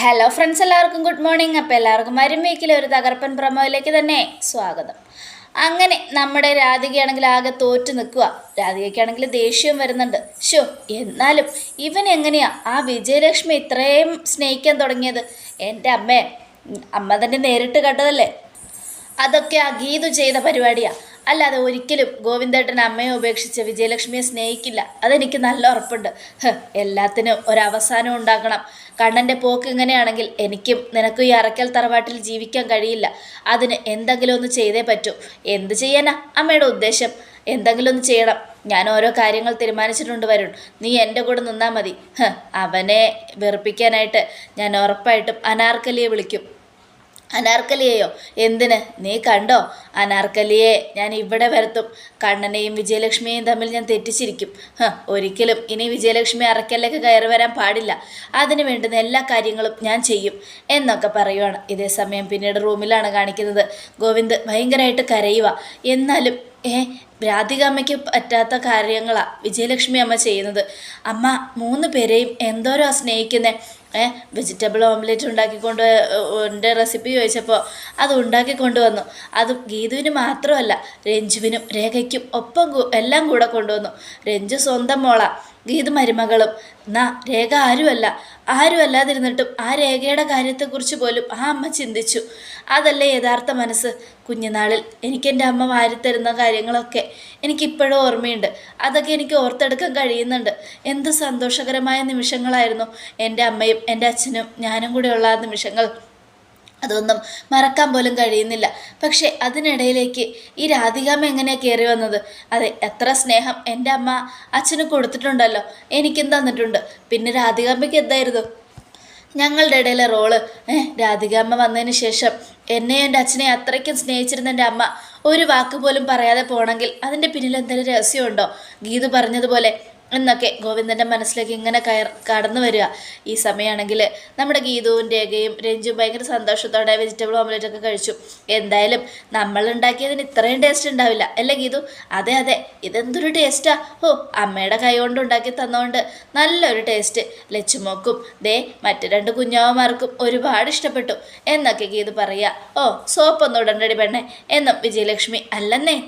Hello friends എല്ലാവർക്കും good morning അപ്പോൾ എല്ലാവർക്കും മരുമേക്കിലെ ഒരു തകർപ്പൻ പ്രമോയിലേക്ക് തന്നെ സ്വാഗതം. അങ്ങനെ നമ്മുടെ രാധികയാണെങ്കിൽ ആകെ തോറ്റു നിൽക്കുക. രാധികയ്ക്കാണെങ്കിൽ ദേഷ്യം വരുന്നുണ്ട്. ഷോ എന്നാലും ഇവൻ എങ്ങനെയാ? ആ വിജയലക്ഷ്മി ഇത്രയും സ്നേഹിക്കാൻ തുടങ്ങിയത്? എന്റെ അമ്മേ അമ്മ തന്നെ നേരിട്ട് കണ്ടതല്ലേ? അതൊക്കെ ആ ഗീതു ചെയ്ത പരിപാടിയാ. അല്ലാതെ ഒരിക്കലും ഗോവിന്ദേട്ടൻ അമ്മയെ ഉപേക്ഷിച്ച് വിജയലക്ഷ്മിയെ സ്നേഹിക്കില്ല. അതെനിക്ക് നല്ല ഉറപ്പുണ്ട്. എല്ലാത്തിനും ഒരവസാനം ഉണ്ടാക്കണം കണ്ണന്റെ പോക്ക് ഇങ്ങനെയാണെങ്കിൽ എനിക്കും നിനക്കും ഈ അറക്കൽ തറവാട്ടിൽ ജീവിക്കാൻ കഴിയില്ല. അതിന് എന്തെങ്കിലും ഒന്ന് ചെയ്തേ പറ്റൂ. എന്ത് ചെയ്യാനാ അമ്മയുടെ ഉദ്ദേശം? എന്തെങ്കിലും ഒന്ന് ചെയ്യണം. ഞാൻ ഓരോ കാര്യങ്ങൾ തീരുമാനിച്ചിട്ടുണ്ട് വരുൺ. നീ എന്റെ കൂടെ നിന്നാൽ മതി. അവനെ വെറുപ്പിക്കാനായിട്ട് ഞാൻ ഉറപ്പായിട്ടും അനാർക്കലിയെ വിളിക്കും. അനാർക്കലിയെയോ? എന്തിന്? നീ കണ്ടോ? അനാർക്കലിയെ ഞാൻ ഇവിടെ വരുത്തും. കണ്ണനെയും വിജയലക്ഷ്മിയെയും തമ്മിൽ ഞാൻ തെറ്റിച്ചിരിക്കും. ഒരിക്കലും ഇനി വിജയലക്ഷ്മി അറക്കലിലേക്ക് കയറി വരാൻ പാടില്ല. അതിന് വേണ്ടുന്ന എല്ലാ കാര്യങ്ങളും ഞാൻ ചെയ്യും എന്നൊക്കെ പറയുവാണ്. ഇതേ സമയം പിന്നീട് റൂമിലാണ് കാണിക്കുന്നത്. ഗോവിന്ദ് ഭയങ്കരമായിട്ട് കരയുക എന്നാലും രാധിക അമ്മയ്ക്ക് പറ്റാത്ത കാര്യങ്ങളാണ് വിജയലക്ഷ്മി അമ്മ ചെയ്യുന്നത്. അമ്മ മൂന്ന് പേരെയും എന്തോരോ സ്നേഹിക്കുന്നേ? ഏ വെജിറ്റബിൾ ഓംലെറ്റ് ഉണ്ടാക്കിക്കൊണ്ട് എന്റെ റെസിപ്പി ചോദിച്ചപ്പോൾ അത് ഉണ്ടാക്കിക്കൊണ്ട് വന്നു. അത് ഗീതുവിന് മാത്രമല്ല രഞ്ജുവിനും രേഖയ്ക്കും ഒപ്പം എല്ലാം കൂടെ കൊണ്ടുവന്നു. രഞ്ജു സ്വന്തം മോളാ. ഗീതു മരുമകളും. എന്നാ രേഖ ആരുമല്ല. ആരും അല്ലാതിരുന്നിട്ടും ആ രേഖയുടെ കാര്യത്തെക്കുറിച്ച് പോലും ആ അമ്മ ചിന്തിച്ചു. അതല്ലേ യഥാർത്ഥ മനസ്സ്? കുഞ്ഞുനാളിൽ എനിക്കെന്റെ അമ്മ വാരിത്തരുന്ന കാര്യങ്ങളൊക്കെ എനിക്കിപ്പോഴും ഓർമ്മയുണ്ട്. അതൊക്കെ എനിക്ക് ഓർത്തെടുക്കാൻ കഴിയുന്നുണ്ട്. എന്ത് സന്തോഷകരമായ നിമിഷങ്ങളായിരുന്നു എന്റെ അമ്മയും എന്റെ അച്ഛനും ഞാനും കൂടെയുള്ള ആ നിമിഷങ്ങൾ. അതൊന്നും മറക്കാൻ പോലും കഴിയുന്നില്ല. പക്ഷേ അതിനിടയിലേക്ക് ഈ രാധികാമ്മ എങ്ങനെയാണ് കയറി വന്നത്? അതെ എത്ര സ്നേഹം എന്റെ അമ്മ അച്ഛന് കൊടുത്തിട്ടുണ്ടല്ലോ. എനിക്കും തന്നിട്ടുണ്ട്. പിന്നെ രാധികാമ്മയ്ക്ക് എന്തായിരുന്നു? ഞങ്ങളുടെ ഇടയിലെ റോൾ. ഏഹ് രാധികാമ്മ വന്നതിന് ശേഷം എന്നെയും എന്റെ അച്ഛനെ അത്രയ്ക്കും സ്നേഹിച്ചിരുന്ന എന്റെ അമ്മ ഒരു വാക്ക് പോലും പറയാതെ പോകണമെങ്കിൽ അതിന്റെ പിന്നിൽ എന്തെങ്കിലും രഹസ്യമുണ്ടോ? ഗീതു പറഞ്ഞതുപോലെ എന്നൊക്കെ ഗോവിന്ദന്റെ മനസ്സിലേക്ക് ഇങ്ങനെ കയർ കടന്നു വരിക. ഈ സമയമാണെങ്കിൽ നമ്മുടെ ഗീതുവും രേഖയും രഞ്ജും ഭയങ്കര സന്തോഷത്തോടെ വെജിറ്റബിൾ ഓംലെറ്റ് ഒക്കെ കഴിച്ചു. എന്തായാലും നമ്മൾ ഉണ്ടാക്കിയതിന് ഇത്രയും ടേസ്റ്റ് ഉണ്ടാവില്ല. അല്ലേ ഗീതു? അതെ അതെ. ഇതെന്തൊരു ടേസ്റ്റാ ഓ അമ്മയുടെ കൈ കൊണ്ട് ഉണ്ടാക്കി തന്നതുകൊണ്ട് നല്ലൊരു ടേസ്റ്റ് ലച്ചുമോക്കും ദേ മറ്റു രണ്ട് കുഞ്ഞാവന്മാർക്കും ഒരുപാട് ഇഷ്ടപ്പെട്ടു. എന്നൊക്കെ ഗീതു പറയുക. ഓ സോപ്പൊന്നും ഇടണ്ടടി പെണ്ണെ. എന്നും വിജയലക്ഷ്മി അല്ലെന്നേ.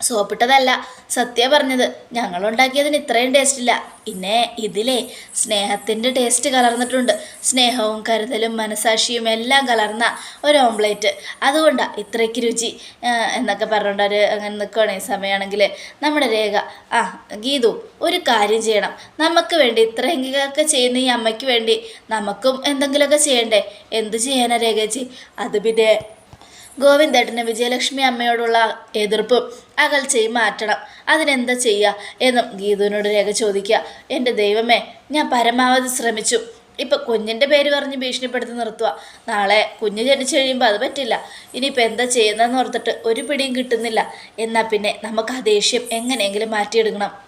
സോപ്പിട്ടതല്ല സത്യ പറഞ്ഞത്. ഞങ്ങളുണ്ടാക്കിയതിന് ഇത്രയും ടേസ്റ്റില്ല പിന്നെ ഇതിലെ സ്നേഹത്തിന്റെ ടേസ്റ്റ് കലർന്നിട്ടുണ്ട്. സ്നേഹവും കരുതലും മനസാക്ഷിയും എല്ലാം കലർന്ന ഒരു ഓംപ്ലേറ്റ് അതുകൊണ്ടാണ് ഇത്രയ്ക്ക് രുചി. എന്നൊക്കെ പറഞ്ഞുകൊണ്ട് ഒരു അങ്ങനെ ഈ സമയമാണെങ്കിൽ നമ്മുടെ രേഖ. ആ ഗീതു ഒരു കാര്യം ചെയ്യണം. നമുക്ക് വേണ്ടി ഇത്രയെങ്കിലൊക്കെ ചെയ്യുന്ന ഈ അമ്മയ്ക്ക് വേണ്ടി നമുക്കും എന്തെങ്കിലുമൊക്കെ ചെയ്യണ്ടേ? എന്ത് ചെയ്യാനാ രേഖച്ചി അത് പിന്നെ ഗോവിന്ദേട്ടന് വിജയലക്ഷ്മി അമ്മയോടുള്ള എതിർപ്പും അകൽച്ചയും മാറ്റണം. അതിനെന്താ ചെയ്യുക എന്നും ഗീതുവിനോട് രേഖ ചോദിക്കുക. എന്റെ ദൈവമേ ഞാൻ പരമാവധി ശ്രമിച്ചു. ഇപ്പം കുഞ്ഞിന്റെ പേര് പറഞ്ഞ് ഭീഷണിപ്പെടുത്തി നിർത്തുക നാളെ കുഞ്ഞ് ജനിച്ചു കഴിയുമ്പോൾ അത് പറ്റില്ല. ഇനിയിപ്പോൾ എന്താ ചെയ്യുന്നതെന്ന് ഓർത്തിട്ട് ഒരു പിടിയും കിട്ടുന്നില്ല. എന്നാൽ പിന്നെ നമുക്ക് ആ ദേഷ്യം എങ്ങനെയെങ്കിലും മാറ്റിയെടുക്കണം.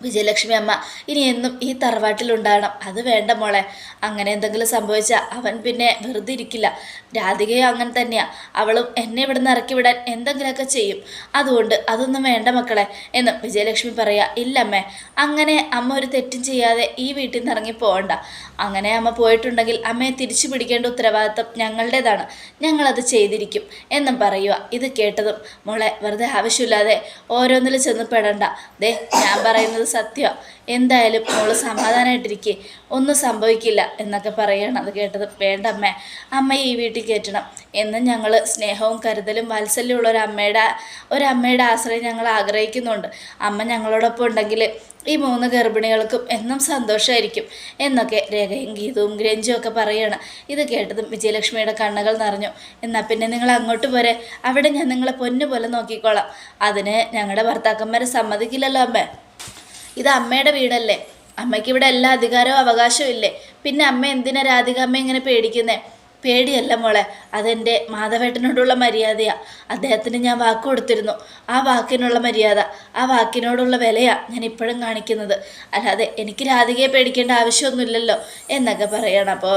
വിജയലക്ഷ്മി അമ്മ ഇനി എന്നും ഈ തറവാട്ടിലുണ്ടാകണം അത് വേണ്ട മോളെ. അങ്ങനെ എന്തെങ്കിലും സംഭവിച്ചാൽ അവൻ പിന്നെ വെറുതെ ഇരിക്കില്ല. രാധികയും അങ്ങനെ തന്നെയാ. അവളും എന്നെ ഇവിടെ നിന്ന് ഇറക്കി വിടാൻ എന്തെങ്കിലുമൊക്കെ ചെയ്യും. അതുകൊണ്ട് അതൊന്നും വേണ്ട മക്കളെ എന്ന് വിജയലക്ഷ്മി പറയാ. ഇല്ലമ്മേ അങ്ങനെ അമ്മ ഒരു തെറ്റും ചെയ്യാതെ ഈ വീട്ടിൽ നിന്ന് ഇറങ്ങി പോകണ്ട അങ്ങനെ അമ്മ പോയിട്ടുണ്ടെങ്കിൽ അമ്മയെ തിരിച്ചു പിടിക്കേണ്ട ഉത്തരവാദിത്തം ഞങ്ങളുടേതാണ്. ഞങ്ങളത് ചെയ്തിരിക്കും എന്നും പറയുക ഇത് കേട്ടതും മോളെ വെറുതെ ആവശ്യമില്ലാതെ ഓരോന്നിൽ ചെന്ന് പെടണ്ട. ദേ ഞാൻ പറയുന്നത് സത്യമാണ് എന്തായാലും മോൾ സമാധാനമായിട്ടിരിക്കേ ഒന്നും സംഭവിക്കില്ല എന്നൊക്കെ പറയുകയാണ് അത് കേട്ടത്. വേണ്ട അമ്മ അമ്മയെ ഈ വീട്ടിൽ കയറ്റണം. എന്നും ഞങ്ങൾ സ്നേഹവും കരുതലും വാത്സല്യമുള്ള ഒരു അമ്മയുടെ ഒരു അമ്മയുടെ ആശ്രയം ഞങ്ങൾ ആഗ്രഹിക്കുന്നുണ്ട്. അമ്മ ഞങ്ങളോടൊപ്പം ഉണ്ടെങ്കിൽ ഈ മൂന്ന് ഗർഭിണികൾക്കും എന്നും സന്തോഷമായിരിക്കും എന്നൊക്കെ രേഖയും ഗീതവും ഗ്രഞ്ചും ഒക്കെ പറയുകയാണ് ഇത് കേട്ടതും വിജയലക്ഷ്മിയുടെ കണ്ണുകൾ നിറഞ്ഞു. എന്നാൽ പിന്നെ നിങ്ങൾ അങ്ങോട്ട് പോരെ. അവിടെ ഞാൻ നിങ്ങളെ പൊന്നു പോലെ നോക്കിക്കോളാം. അതിന് ഞങ്ങളുടെ ഭർത്താക്കന്മാരെ സമ്മതിക്കില്ലല്ലോ അമ്മ. ഇത് അമ്മയുടെ വീടല്ലേ? അമ്മയ്ക്ക് ഇവിടെ എല്ലാ അധികാരവും അവകാശവും ഇല്ലേ? പിന്നെ അമ്മ എന്തിനാ രാധിക അമ്മ ഇങ്ങനെ പേടിക്കുന്നേ? പേടിയല്ല മോളെ അതെന്റെ മാധവേട്ടനോടുള്ള മര്യാദയാണ് അദ്ദേഹത്തിന് ഞാൻ വാക്ക് കൊടുത്തിരുന്നു. ആ വാക്കിനുള്ള മര്യാദ ആ വാക്കിനോടുള്ള വിലയാ ഞാൻ ഇപ്പോഴും കാണിക്കുന്നത്. അല്ലാതെ എനിക്ക് രാധികയെ പേടിക്കേണ്ട ആവശ്യമൊന്നുമില്ലല്ലോ എന്നൊക്കെ പറയണം. അപ്പോൾ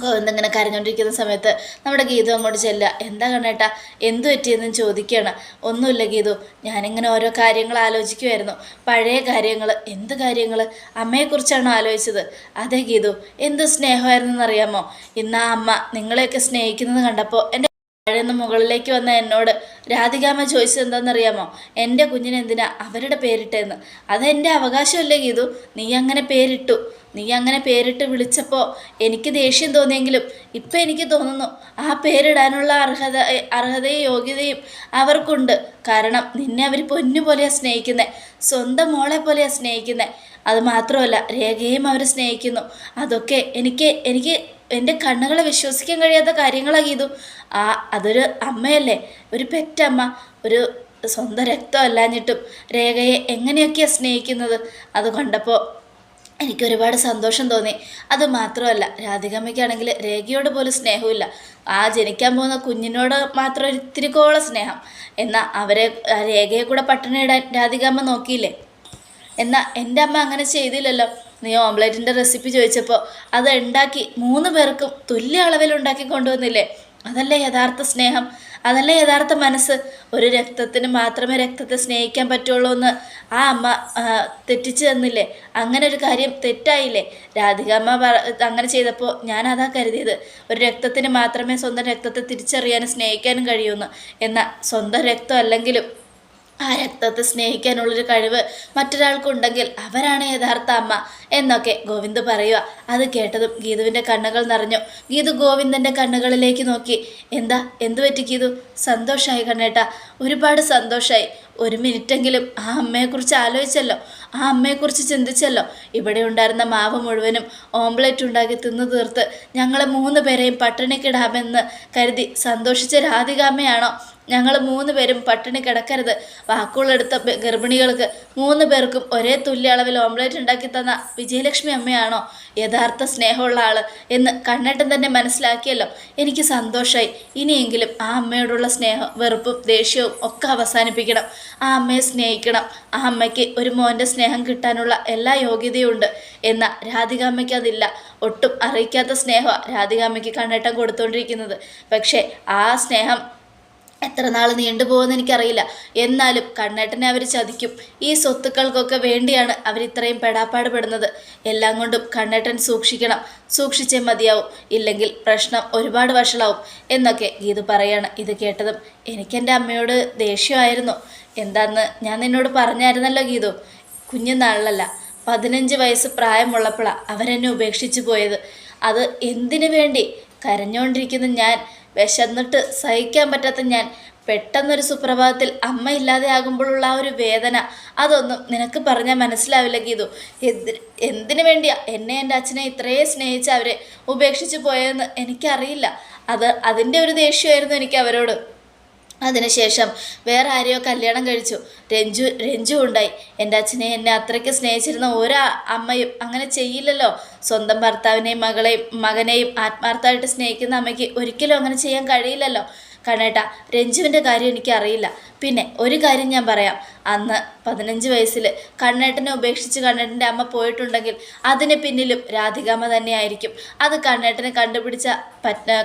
ഗോവിന്ദ് ഇങ്ങനെ കരഞ്ഞുകൊണ്ടിരിക്കുന്ന സമയത്ത് നമ്മുടെ ഗീതു അങ്ങോട്ട് ചെല്ലുക. എന്താ കണ്ണേട്ടാ എന്തു പറ്റിയെന്നും ചോദിക്കുകയാണ് ഒന്നുമില്ല ഗീതു ഞാനിങ്ങനെ ഓരോ കാര്യങ്ങൾ ആലോചിക്കുമായിരുന്നു പഴയ കാര്യങ്ങൾ എന്ത് കാര്യങ്ങൾ അമ്മയെക്കുറിച്ചാണോ ആലോചിച്ചത്. അതെ ഗീതു എന്ത് സ്നേഹമായിരുന്നെന്നറിയാമോ? ഇന്ന് ആ അമ്മ നിങ്ങളെയൊക്കെ സ്നേഹിക്കുന്നത് കണ്ടപ്പോൾ എന്റെ താഴേന്ന് മുകളിലേക്ക് വന്ന എന്നോട് രാധികാമ്മ ചോദിച്ചത് എന്താണെന്നറിയാമോ? എന്റെ കുഞ്ഞിന് എന്തിനാ അവരുടെ പേരിട്ടെന്ന്? അതെന്റെ അവകാശമല്ലേ ഗീതു? നീ അങ്ങനെ പേരിട്ടു. നീ അങ്ങനെ പേരിട്ട് വിളിച്ചപ്പോൾ എനിക്ക് ദേഷ്യം തോന്നിയെങ്കിലും ഇപ്പം എനിക്ക് തോന്നുന്നു ആ പേരിടാനുള്ള അർഹത അർഹതയും യോഗ്യതയും അവർക്കുണ്ട്. കാരണം നിന്നെ അവർ പൊന്നു പോലെയാണ് സ്നേഹിക്കുന്നത് സ്വന്തം മോളെ പോലെയാണ് സ്നേഹിക്കുന്നത് അത് മാത്രമല്ല രേഖയും അവർ സ്നേഹിക്കുന്നു. അതൊക്കെ എനിക്ക് എനിക്ക് എന്റെ കണ്ണുകളെ വിശ്വസിക്കാൻ കഴിയാത്ത കാര്യങ്ങളാണ് ഗീതു. ആ അതൊരു അമ്മയല്ലേ? ഒരു പെറ്റമ്മ ഒരു സ്വന്തം രക്തം അല്ലാഞ്ഞിട്ടും രേഖയെ എങ്ങനെയൊക്കെയാണ് സ്നേഹിക്കുന്നത്? അത് കണ്ടപ്പോൾ എനിക്ക് ഒരുപാട് സന്തോഷം തോന്നി. അത് മാത്രമല്ല രാധികമ്മയ്ക്കാണെങ്കിൽ രേഖയോട് പോലും സ്നേഹമില്ല ആ ജനിക്കാൻ പോകുന്ന കുഞ്ഞിനോട് മാത്രം ഒരു ഇത്തിരിക്കോളം സ്നേഹം. എന്നാൽ അവരെ രേഖയെ കൂടെ പട്ടിണിയിടാൻ രാധികമ്മ നോക്കിയില്ലേ? എന്നാൽ എന്റെ അമ്മ അങ്ങനെ ചെയ്തില്ലല്ലോ. നീ ഓംലെറ്റിന്റെ റെസിപ്പി ചോദിച്ചപ്പോൾ അത് ഉണ്ടാക്കി മൂന്ന് പേർക്കും തുല്യ അളവിൽ ഉണ്ടാക്കി കൊണ്ടുവന്നില്ലേ? അതല്ലേ യഥാർത്ഥ സ്നേഹം? അതല്ലേ യഥാർത്ഥ മനസ്സ്? ഒരു രക്തത്തിന് മാത്രമേ രക്തത്തെ സ്നേഹിക്കാൻ പറ്റുള്ളൂ എന്ന് ആ അമ്മ തെറ്റിച്ചു തന്നില്ലേ? അങ്ങനെ ഒരു കാര്യം തെറ്റായില്ലേ? രാധിക അമ്മ അങ്ങനെ ചെയ്തപ്പോൾ ഞാൻ അതാ കരുതിയത്. ഒരു രക്തത്തിന് മാത്രമേ സ്വന്തം രക്തത്തെ തിരിച്ചറിയാനും സ്നേഹിക്കാനും കഴിയൂന്ന്. എന്നാൽ സ്വന്തം രക്തം അല്ലെങ്കിലും ആ രക്തത്തെ സ്നേഹിക്കാനുള്ളൊരു കഴിവ് മറ്റൊരാൾക്കുണ്ടെങ്കിൽ അവരാണ് യഥാർത്ഥ അമ്മ എന്നൊക്കെ ഗോവിന്ദ് പറയുക അത് കേട്ടതും ഗീതുവിന്റെ കണ്ണുകൾ നിറഞ്ഞു. ഗീതു ഗോവിന്ദന്റെ കണ്ണുകളിലേക്ക് നോക്കി. എന്താ? എന്തു പറ്റി ഗീതു? സന്തോഷമായി കണ്ണേട്ട. ഒരുപാട് സന്തോഷമായി ഒരു മിനിറ്റെങ്കിലും ആ അമ്മയെക്കുറിച്ച് ആലോചിച്ചല്ലോ. ആ അമ്മയെക്കുറിച്ച് ചിന്തിച്ചല്ലോ. ഇവിടെ ഉണ്ടായിരുന്ന മാവ് മുഴുവനും ഓംലെറ്റ് ഉണ്ടാക്കി തിന്നു തീർത്ത് ഞങ്ങളെ മൂന്ന് പേരെയും പട്ടിണിക്കിടാമെന്ന് കരുതി സന്തോഷിച്ച രാധികാമ്മയാണോ? ഞങ്ങൾ മൂന്ന് പേരും പട്ടിണി കിടക്കരുത്. വാക്കുകളെടുത്ത ഗർഭിണികൾക്ക് മൂന്ന് പേർക്കും ഒരേ തുല്യ അളവിൽ ഓംലേറ്റ് ഉണ്ടാക്കി തന്ന വിജയലക്ഷ്മി അമ്മയാണോ യഥാർത്ഥ സ്നേഹമുള്ള ആൾ എന്ന് കണ്ണേട്ടൻ തന്നെ മനസ്സിലാക്കിയല്ലോ. എനിക്ക് സന്തോഷമായി ഇനിയെങ്കിലും ആ അമ്മയോടുള്ള സ്നേഹം വെറുപ്പും ദേഷ്യവും ഒക്കെ അവസാനിപ്പിക്കണം. ആ അമ്മയെ സ്നേഹിക്കണം. ആ അമ്മയ്ക്ക് ഒരു മോന്റെ സ്നേഹം കിട്ടാനുള്ള എല്ലാ യോഗ്യതയുമുണ്ട് എന്നാൽ രാധികാമ്മയ്ക്ക് അതില്ല. ഒട്ടും അറിയിക്കാത്ത സ്നേഹമാണ് രാധികാമ്മയ്ക്ക് കണ്ണേട്ടം കൊടുത്തുകൊണ്ടിരിക്കുന്നത് പക്ഷേ ആ സ്നേഹം എത്ര നാൾ നീണ്ടുപോകുമെന്ന് എനിക്കറിയില്ല. എന്നാലും കണ്ണേട്ടനെ അവർ ചതിക്കും. ഈ സ്വത്തുക്കൾക്കൊക്കെ വേണ്ടിയാണ് അവർ ഇത്രയും പെടാപ്പാട് പെടുന്നത് എല്ലാം കൊണ്ടും കണ്ണേട്ടൻ സൂക്ഷിക്കണം. സൂക്ഷിച്ചേ മതിയാവും. ഇല്ലെങ്കിൽ പ്രശ്നം ഒരുപാട് വഷളാവും. എന്നൊക്കെ ഗീതു പറയാണ്. ഇത് കേട്ടതും എനിക്കെന്റെ അമ്മയോട് ദേഷ്യമായിരുന്നു. എന്താന്ന് ഞാൻ നിന്നോട് പറഞ്ഞായിരുന്നല്ലോ ഗീതു. കുഞ്ഞുനാളിലല്ല പതിനഞ്ച് വയസ്സ് പ്രായമുള്ളപ്പോഴാണ് അവരെന്നെ ഉപേക്ഷിച്ചു പോയത്. അത് എന്തിനു വേണ്ടി കരഞ്ഞുകൊണ്ടിരിക്കുന്ന ഞാൻ വിശന്നിട്ട് സഹിക്കാൻ പറ്റാത്ത ഞാൻ പെട്ടെന്നൊരു സുപ്രഭാതത്തിൽ അമ്മ ഇല്ലാതെ ആകുമ്പോഴുള്ള ആ ഒരു വേദന അതൊന്നും നിനക്ക് പറഞ്ഞാൽ മനസ്സിലാവില്ല ഗീതു. എന്തിന് എന്തിനു വേണ്ടിയാ എന്നെ എന്റെ അച്ഛനെ ഇത്രയും സ്നേഹിച്ച് അവരെ ഉപേക്ഷിച്ച് പോയതെന്ന് എനിക്കറിയില്ല. അത് അതിന്റെ ഒരു ദേഷ്യമായിരുന്നു എനിക്ക് അവരോട്. അതിനുശേഷം വേറെ ആരെയോ കല്യാണം കഴിച്ചു. രഞ്ജു രഞ്ജു ഉണ്ടായി. എന്റെ അച്ഛനെ എന്നെ അത്രയ്ക്ക് സ്നേഹിച്ചിരുന്ന ഒരു അമ്മയും അങ്ങനെ ചെയ്യില്ലല്ലോ. സ്വന്തം ഭർത്താവിനെയും മകളെയും മകനെയും ആത്മാർത്ഥമായിട്ട് സ്നേഹിക്കുന്ന അമ്മയ്ക്ക് ഒരിക്കലും അങ്ങനെ ചെയ്യാൻ കഴിയില്ലല്ലോ. കണേട്ട രഞ്ജുവിന്റെ കാര്യം എനിക്കറിയില്ല. പിന്നെ ഒരു കാര്യം ഞാൻ പറയാം. അന്ന് പതിനഞ്ച് വയസ്സിൽ കണ്ണേട്ടനെ ഉപേക്ഷിച്ച് കണ്ണേട്ടന്റെ അമ്മ പോയിട്ടുണ്ടെങ്കിൽ അതിന് പിന്നിലും രാധികാമ്മ തന്നെയായിരിക്കും. അത് കണ്ണേട്ടനെ കണ്ടുപിടിച്ച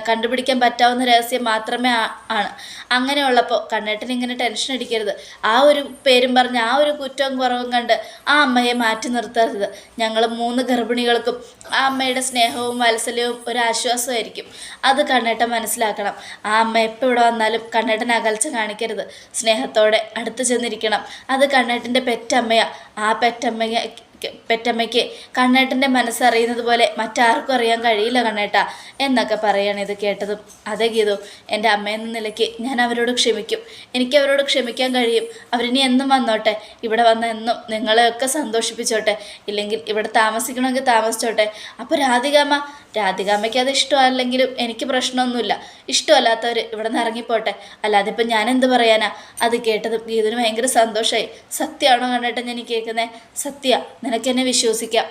കണ്ടുപിടിക്കാൻ പറ്റാവുന്ന രഹസ്യം മാത്രമേ ആണ്. അങ്ങനെയുള്ളപ്പോൾ കണ്ണേട്ടൻ ഇങ്ങനെ ടെൻഷൻ അടിക്കരുത്. ആ ഒരു പേരും പറഞ്ഞ് ആ ഒരു കുറ്റവും കുറവും കണ്ട് ആ അമ്മയെ മാറ്റി നിർത്തരുത്. ഞങ്ങൾ മൂന്ന് ഗർഭിണികൾക്കും ആ അമ്മയുടെ സ്നേഹവും വാത്സല്യവും ഒരു ആശ്വാസമായിരിക്കും. അത് കണ്ണേട്ടൻ മനസ്സിലാക്കണം. ആ അമ്മ എപ്പോൾ ഇവിടെ വന്നാലും കണ്ണേട്ടൻ അകൽച്ച കാണിക്കരുത്. സ്നേഹത്തോടെ അടുത്ത് ചെന്നിരിക്കണം. അത് കണ്ണേട്ടന്റെ പെറ്റമ്മയാണ് ആ പെറ്റമ്മയെ പെറ്റമ്മയ്ക്ക് കണ്ണേട്ടന്റെ മനസ്സറിയുന്നത് പോലെ മറ്റാർക്കും അറിയാൻ കഴിയില്ല കണ്ണേട്ട എന്നൊക്കെ പറയാണ് ഇത് കേട്ടതും. അതെ ഗീതു എന്റെ അമ്മയെന്ന നിലയ്ക്ക് ഞാൻ അവരോട് ക്ഷമിക്കും. എനിക്ക് അവരോട് ക്ഷമിക്കാൻ കഴിയും. അവരിനി എന്നും വന്നോട്ടെ. ഇവിടെ വന്ന എന്നും നിങ്ങളെയൊക്കെ സന്തോഷിപ്പിച്ചോട്ടെ. ഇല്ലെങ്കിൽ ഇവിടെ താമസിക്കണമെങ്കിൽ താമസിച്ചോട്ടെ. അപ്പോൾ രാധികാമ്മ രാധികാമ്മയ്ക്ക് അത് ഇഷ്ടമല്ലെങ്കിലും എനിക്ക് പ്രശ്നമൊന്നുമില്ല. ഇഷ്ടമല്ലാത്തവർ ഇവിടെ നിന്ന് ഇറങ്ങിപ്പോട്ടെ. അല്ലാതെ ഇപ്പം ഞാൻ എന്ത് പറയാനാ? അത് കേട്ടതും ഗീതുവിന് ഭയങ്കര സന്തോഷമായി സത്യമാണോ കണ്ടിട്ട് ഞാൻ കേൾക്കുന്നത് സത്യ. നിനക്ക് എന്നെ വിശ്വസിക്കാം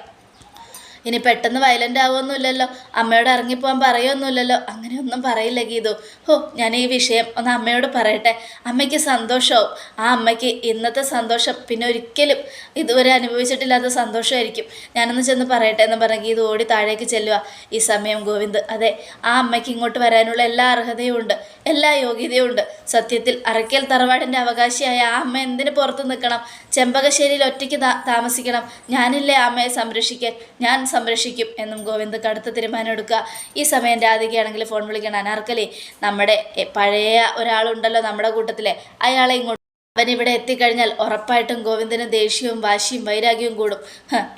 ഇനി പെട്ടെന്ന് വയലന്റ് ആവുമൊന്നുമില്ലല്ലോ അമ്മയോട് ഇറങ്ങിപ്പോകാൻ പറയുമൊന്നുമില്ലല്ലോ അങ്ങനെയൊന്നും പറയില്ല ഗീതു. ഹോ ഞാൻ ഈ വിഷയം ഒന്ന് അമ്മയോട് പറയട്ടെ. അമ്മയ്ക്ക് സന്തോഷമാവും ആ അമ്മയ്ക്ക് ഇന്നത്തെ സന്തോഷം പിന്നെ ഒരിക്കലും ഇതുവരെ അനുഭവിച്ചിട്ടില്ലാത്ത സന്തോഷമായിരിക്കും. ഞാനൊന്ന് ചെന്ന് പറയട്ടെ എന്ന് പറഞ്ഞ ഗീതു ഓടി താഴേക്ക് ചെല്ലുക. ഈ സമയം ഗോവിന്ദ് അതെ ആ അമ്മയ്ക്ക് ഇങ്ങോട്ട് വരാനുള്ള എല്ലാ അർഹതയും ഉണ്ട് എല്ലാ യോഗ്യതയും ഉണ്ട് സത്യത്തിൽ അറക്കൽ തറവാടിന്റെ അവകാശിയായ ആ അമ്മ എന്തിനു പുറത്ത് നിൽക്കണം? ചെമ്പകശ്ശേരിയിൽ ഒറ്റയ്ക്ക് താമസിക്കണം. ഞാനില്ലേ അമ്മയെ സംരക്ഷിക്കാൻ? ഞാൻ സംരക്ഷിക്കും എന്നും ഗോവിന്ദ് കടുത്ത തീരുമാനം എടുക്കുക. ഈ സമയം രാധികയാണെങ്കിൽ ഫോൺ വിളിക്കണം. അനാർക്കലി നമ്മുടെ പഴയ ഒരാളുണ്ടല്ലോ നമ്മുടെ കൂട്ടത്തിലെ. അയാളെ ഇങ്ങോട്ട് അവൻ ഇവിടെ എത്തിക്കഴിഞ്ഞാൽ ഉറപ്പായിട്ടും ഗോവിന്ദന് ദേഷ്യവും വാശിയും വൈരാഗ്യവും കൂടും.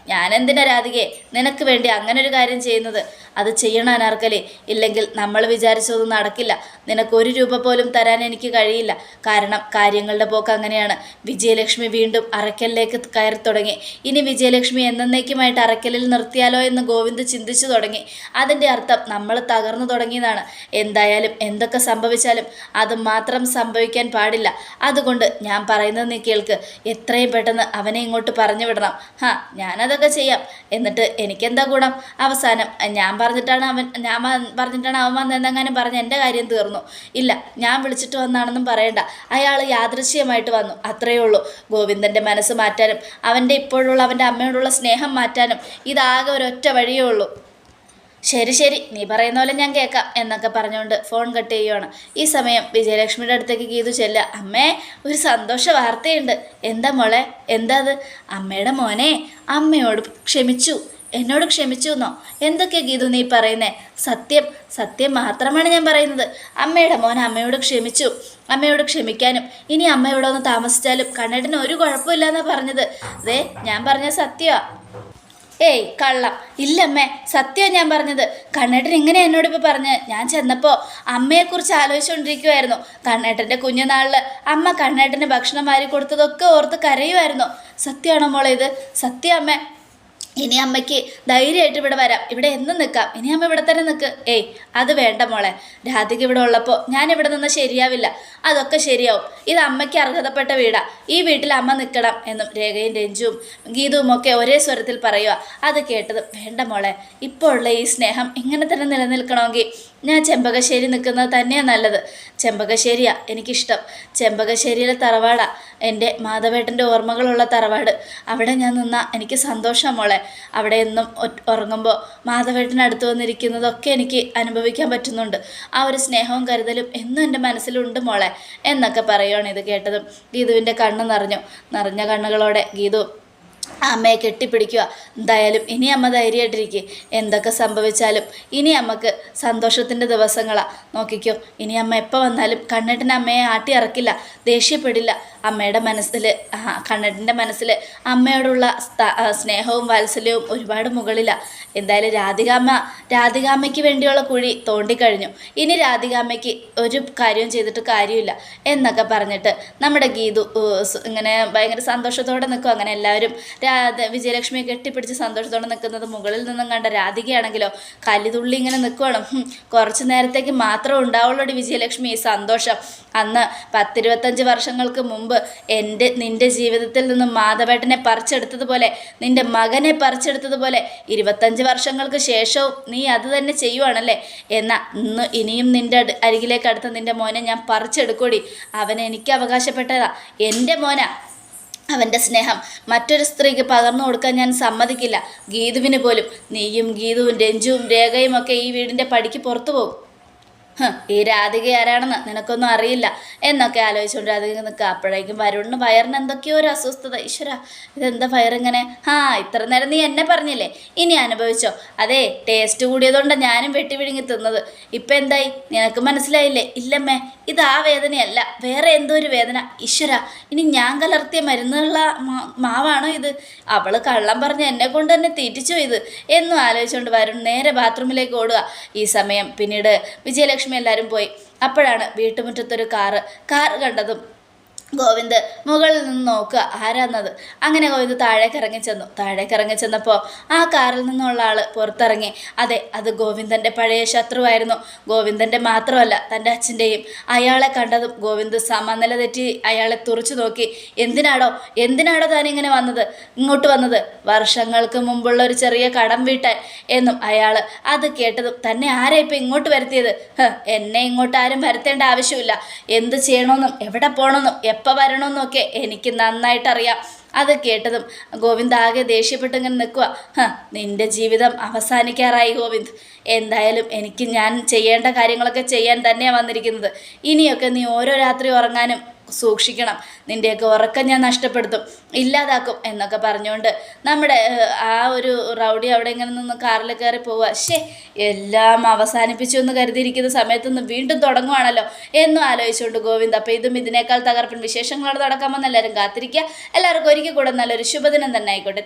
ഞാനെന്തിനാ രാധികയെ നിനക്ക് വേണ്ടി അങ്ങനെ ഒരു കാര്യം ചെയ്യുന്നത്. അത് ചെയ്യണം അനാർക്കലി. ഇല്ലെങ്കിൽ നമ്മൾ വിചാരിച്ചതൊന്നും നടക്കില്ല. നിനക്ക് ഒരു രൂപ പോലും തരാൻ എനിക്ക് കഴിയില്ല. കാരണം കാര്യങ്ങളുടെ പോക്ക് അങ്ങനെയാണ്. വിജയലക്ഷ്മി വീണ്ടും അറയ്ക്കലിലേക്ക് കയറി തുടങ്ങി. ഇനി വിജയലക്ഷ്മി എന്നേക്കുമായിട്ട് അറയ്ക്കലിൽ നിർത്തിയാലോ എന്ന് ഗോവിന്ദ് ചിന്തിച്ചു തുടങ്ങി. അതിന്റെ അർത്ഥം നമ്മൾ തകർന്നു തുടങ്ങിയതാണ്. എന്തായാലും എന്തൊക്കെ സംഭവിച്ചാലും അത് മാത്രം സംഭവിക്കാൻ പാടില്ല. അതുകൊണ്ട് ഞാൻ പറയുന്നത് നീ കേൾക്ക്. എത്രയും പെട്ടെന്ന് അവനെ ഇങ്ങോട്ട് പറഞ്ഞു വിടണം. ഹാ ഞാനതൊക്കെ ചെയ്യാം. എന്നിട്ട് എനിക്കെന്താ ഗുണം? അവസാനം ഞാൻ പറഞ്ഞിട്ടാണ് അവൻ ഞാൻ പറഞ്ഞിട്ടാണ് അവൻ വന്നതെന്നെങ്ങാനും പറഞ്ഞ് എന്റെ കാര്യം തീർന്നു. ഇല്ല ഞാൻ വിളിച്ചിട്ട് വന്നാണെന്നും പറയണ്ട. അയാൾ യാദൃശ്യമായിട്ട് വന്നു. അത്രയേ ഉള്ളൂ. ഗോവിന്ദന്റെ മനസ്സ് മാറ്റാനും അവന്റെ ഇപ്പോഴുള്ള അവന്റെ അമ്മയോടുള്ള സ്നേഹം മാറ്റാനും ഇതാകെ ഒരൊറ്റ വഴിയേ ഉള്ളൂ. ശരി ശരി നീ പറയുന്ന പോലെ ഞാൻ കേൾക്കാം എന്നൊക്കെ പറഞ്ഞുകൊണ്ട് ഫോൺ കട്ട് ചെയ്യുവാണ്. ഈ സമയം വിജയലക്ഷ്മിയുടെ അടുത്തേക്ക് ഗീതു ചെല്ലുക. അമ്മേ ഒരു സന്തോഷ വാർത്തയുണ്ട്. എന്താ മോളെ? എന്താ അത്? അമ്മയുടെ മോനെ അമ്മയോട് ക്ഷമിച്ചു. എന്നോട് ക്ഷമിച്ചു എന്നോ എന്തൊക്കെ ഗീതു നീ പറയുന്നേ? സത്യം സത്യം മാത്രമാണ് ഞാൻ പറയുന്നത്. അമ്മയുടെ മോൻ അമ്മയോട് ക്ഷമിച്ചു. അമ്മയോട് ക്ഷമിക്കാനും ഇനി അമ്മ ഇവിടെ ഒന്ന് താമസിച്ചാലും കണ്ണേട്ടന് ഒരു കുഴപ്പമില്ല എന്നാ പറഞ്ഞത്. ദേ ഞാൻ പറഞ്ഞ സത്യമാ ഏയ് കള്ളം. ഇല്ലമ്മേ സത്യം ഞാൻ പറഞ്ഞത്. കണ്ണേട്ടൻ ഇങ്ങനെ എന്നോട് ഇപ്പോൾ പറഞ്ഞ് ഞാൻ ചെന്നപ്പോൾ അമ്മയെക്കുറിച്ച് ആലോചിച്ചുകൊണ്ടിരിക്കുമായിരുന്നു കണ്ണേട്ടന്റെ കുഞ്ഞുനാളിൽ അമ്മ കണ്ണേട്ടന് ഭക്ഷണം വാരി കൊടുത്തതൊക്കെ ഓർത്ത് കരയുമായിരുന്നു സത്യമാണോ മോളെ ഇത്? സത്യം അമ്മേ. ഇനി അമ്മയ്ക്ക് ധൈര്യമായിട്ട് ഇവിടെ വരാം. ഇവിടെ എന്നും നിൽക്കാം. ഇനി അമ്മ ഇവിടെ തന്നെ നിൽക്ക്. ഏയ് അത് വേണ്ട മോളെ. രാധിക ഇവിടെ ഉള്ളപ്പോൾ ഞാൻ ഇവിടെ നിന്ന് ശരിയാവില്ല. അതൊക്കെ ശരിയാവും. ഇത് അമ്മയ്ക്ക് അർഹതപ്പെട്ട വീടാ. ഈ വീട്ടിൽ അമ്മ നിൽക്കണം എന്നും രേഖയും രഞ്ജുവും ഗീതവും ഒക്കെ ഒരേ സ്വരത്തിൽ പറയുക അത് കേട്ടത് വേണ്ട മോളെ. ഇപ്പോൾ ഉള്ള ഈ സ്നേഹം ഇങ്ങനെ തന്നെ നിലനിൽക്കണമെങ്കിൽ ഞാൻ ചെമ്പകശ്ശേരി നിൽക്കുന്നത് തന്നെയാണ് നല്ലത്. ചെമ്പകശ്ശേരിയാ എനിക്കിഷ്ടം. ചെമ്പകശ്ശേരിയിലെ തറവാടാ. എന്റെ മാധവേട്ടന്റെ ഓർമ്മകളുള്ള തറവാട്. അവിടെ ഞാൻ നിന്നാൽ എനിക്ക് സന്തോഷം മോളെ. അവിടെ എന്നും ഉറങ്ങുമ്പോൾ മാധവേട്ടനടുത്ത് വന്നിരിക്കുന്നതൊക്കെ എനിക്ക് അനുഭവിക്കാൻ പറ്റുന്നുണ്ട്. ആ ഒരു സ്നേഹവും കരുതലും എന്നും എന്റെ മനസ്സിലുണ്ട് മോളെ എന്നൊക്കെ പറയുകയാണ് ഇത് കേട്ടതും. ഗീതുവിന്റെ കണ്ണ് നിറഞ്ഞു. നിറഞ്ഞ കണ്ണുകളോടെ ഗീതു അമ്മയെ കെട്ടിപ്പിടിക്കുക എന്തായാലും ഇനി അമ്മ ധൈര്യമായിട്ടിരിക്കുക എന്തൊക്കെ സംഭവിച്ചാലും ഇനി അമ്മയ്ക്ക് സന്തോഷത്തിന്റെ ദിവസങ്ങളാണ് നോക്കിക്കോ ഇനി അമ്മ എപ്പോൾ വന്നാലും കണ്ണേട്ടൻ അമ്മയെ ആട്ടി ഇറക്കില്ല ദേഷ്യപ്പെടില്ല. അമ്മയുടെ മനസ്സിൽ കണ്ണേട്ടന്റെ മനസ്സിൽ അമ്മയോടുള്ള സ്നേഹവും വാത്സല്യവും ഒരുപാട് മുകളിലാണ് എന്തായാലും രാധികാമ്മ രാധികാമ്മയ്ക്ക് വേണ്ടിയുള്ള കുഴി തോണ്ടിക്കഴിഞ്ഞു. ഇനി രാധികാമ്മയ്ക്ക് ഒരു കാര്യവും ചെയ്തിട്ട് കാര്യമില്ല എന്നൊക്കെ പറഞ്ഞിട്ട് നമ്മുടെ ഗീതു ഇങ്ങനെ ഭയങ്കര സന്തോഷത്തോടെ നിൽക്കും. അങ്ങനെ എല്ലാവരും രാധ വിജയലക്ഷ്മിയെ കെട്ടിപ്പിടിച്ച് സന്തോഷത്തോടെ നിൽക്കുന്നത് മുകളിൽ നിന്നും കണ്ട രാധികയാണെങ്കിലോ കല്ലിതുള്ളി ഇങ്ങനെ നിൽക്കുവാണ് ഹും, കുറച്ച് നേരത്തേക്ക് മാത്രം ഉണ്ടാവുള്ളൂ വിജയലക്ഷ്മി ഈ സന്തോഷം. അന്ന് പത്തിരുപത്തഞ്ച് വർഷങ്ങൾക്ക് മുമ്പ് എന്റെ നിന്റെ ജീവിതത്തിൽ നിന്നും മാധവേട്ടനെ പറിച്ചെടുത്തതുപോലെ നിന്റെ മകനെ പറിച്ചെടുത്തതുപോലെ ഇരുപത്തഞ്ച് വർഷങ്ങൾക്ക് ശേഷവും നീ അത് തന്നെ ചെയ്യുവാണല്ലേ? എന്നാൽ ഇന്ന് ഇനിയും നിന്റെ അരികിലേക്ക് അടുത്ത നിന്റെ മോനെ ഞാൻ പറിച്ചെടുക്കൂടി അവൻ എനിക്ക് അവകാശപ്പെട്ടതാ. എന്റെ മോനാ. അവന്റെ സ്നേഹം മറ്റൊരു സ്ത്രീക്ക് പകർന്നു കൊടുക്കാൻ ഞാൻ സമ്മതിക്കില്ല. ഗീതുവിന് പോലും നീയും ഗീതുവും രഞ്ജുവും രേഖയും ഒക്കെ ഈ വീടിന്റെ പടിക്ക് പുറത്തു പോകും. ഈ രാധിക ആരാണെന്ന് നിനക്കൊന്നും അറിയില്ല. എന്നൊക്കെ ആലോചിച്ചുകൊണ്ട് രാധിക നിൽക്കുക അപ്പോഴേക്കും വരുണിന് വയറിന് എന്തൊക്കെയോ ഒരു അസ്വസ്ഥത. ഈശ്വര ഇതെന്താ വയറിങ്ങനെ? ആ ഇത്ര നേരം നീ എന്നെ പറഞ്ഞില്ലേ? ഇനി അനുഭവിച്ചോ. അതെ ടേസ്റ്റ് കൂടിയതുകൊണ്ടാണ് ഞാനും വെട്ടി വിഴുങ്ങി തിന്നത്. ഇപ്പം എന്തായി? നിനക്ക് മനസ്സിലായില്ലേ? ഇല്ലമ്മേ ഇത് ആ വേദനയല്ല. വേറെ എന്തോ ഒരു വേദന. ഈശ്വര ഇനി ഞാൻ കലർത്തിയ മരുന്നുള്ള മാവാണോ ഇത്? അവൾ കള്ളം പറഞ്ഞ് എന്നെ കൊണ്ട് തന്നെ തീറ്റിച്ചോ ഇത്? എന്നും ആലോചിച്ചുകൊണ്ട് വരുൺ നേരെ ബാത്റൂമിലേക്ക് ഓടുക. ഈ സമയം പിന്നീട് വിജയലക്ഷ്മി എല്ലാവരും പോയി. അപ്പോഴാണ് വീട്ടുമുറ്റത്തൊരു കാറ്. കാറ് കണ്ടതും ഗോവിന്ദ് മുകളിൽ നിന്ന് നോക്കുക ആരാന്നത്? അങ്ങനെ ഗോവിന്ദ് താഴേക്ക് ഇറങ്ങി ചെന്നു. താഴേക്ക് ഇറങ്ങി ചെന്നപ്പോൾ ആ കാറിൽ നിന്നുള്ള ആൾ പുറത്തിറങ്ങി. അതെ അത് ഗോവിന്ദന്റെ പഴയ ശത്രുവായിരുന്നു. ഗോവിന്ദന്റെ മാത്രമല്ല തന്റെ അച്ഛന്റെയും അയാളെ കണ്ടതും ഗോവിന്ദ് സമനില തെറ്റി അയാളെ തുറച്ചു നോക്കി. എന്തിനാടോ എന്തിനാടോ താൻ ഇങ്ങനെ വന്നത്? ഇങ്ങോട്ട് വന്നത്? വർഷങ്ങൾക്ക് മുമ്പുള്ള ഒരു ചെറിയ കടം വീട്ടാൻ എന്നും അയാൾ അത് കേട്ടതും തന്നെ ആരാ ഇപ്പം ഇങ്ങോട്ട് വരുത്തിയത്? എന്നെ ഇങ്ങോട്ട് ആരും വരുത്തേണ്ട ആവശ്യമില്ല. എന്ത് ചെയ്യണമെന്നും എവിടെ പോകണമെന്നും എപ്പോൾ വരണമെന്നൊക്കെ എനിക്ക് നന്നായിട്ടറിയാം. അത് കേട്ടതും ഗോവിന്ദ് ആകെ ദേഷ്യപ്പെട്ട് ഇങ്ങനെ നിൽക്കുക നിന്റെ ജീവിതം അവസാനിക്കാറായി ഗോവിന്ദ്. എന്തായാലും എനിക്ക് ഞാൻ ചെയ്യേണ്ട കാര്യങ്ങളൊക്കെ ചെയ്യാൻ തന്നെയാണ് വന്നിരിക്കുന്നത്. ഇനിയൊക്കെ നീ ഓരോ രാത്രി ഉറങ്ങാനും സൂക്ഷിക്കണം. നിന്റെയൊക്കെ ഉറക്കം ഞാൻ നഷ്ടപ്പെടുത്തും. ഇല്ലാതാക്കും എന്നൊക്കെ പറഞ്ഞുകൊണ്ട് നമ്മുടെ ആ ഒരു റൗഡി അവിടെ ഇങ്ങനെ നിന്ന് കാറിൽ കയറി പോവുക. ശേ എല്ലാം അവസാനിപ്പിച്ചു എന്ന് കരുതിയിരിക്കുന്ന സമയത്ത് നിന്ന് വീണ്ടും തുടങ്ങുവാണല്ലോ എന്നും ആലോചിച്ചുകൊണ്ട് ഗോവിന്ദ് അപ്പോൾ ഇതും ഇതിനേക്കാൾ തകർപ്പൻ വിശേഷങ്ങളോട് തുടക്കാമെന്ന് എല്ലാവരും കാത്തിരിക്കുക. എല്ലാവർക്കും ഒരിക്കൽ കൂടെ നല്ലൊരു ശുഭദിനം തന്നെ ആയിക്കോട്ടെ.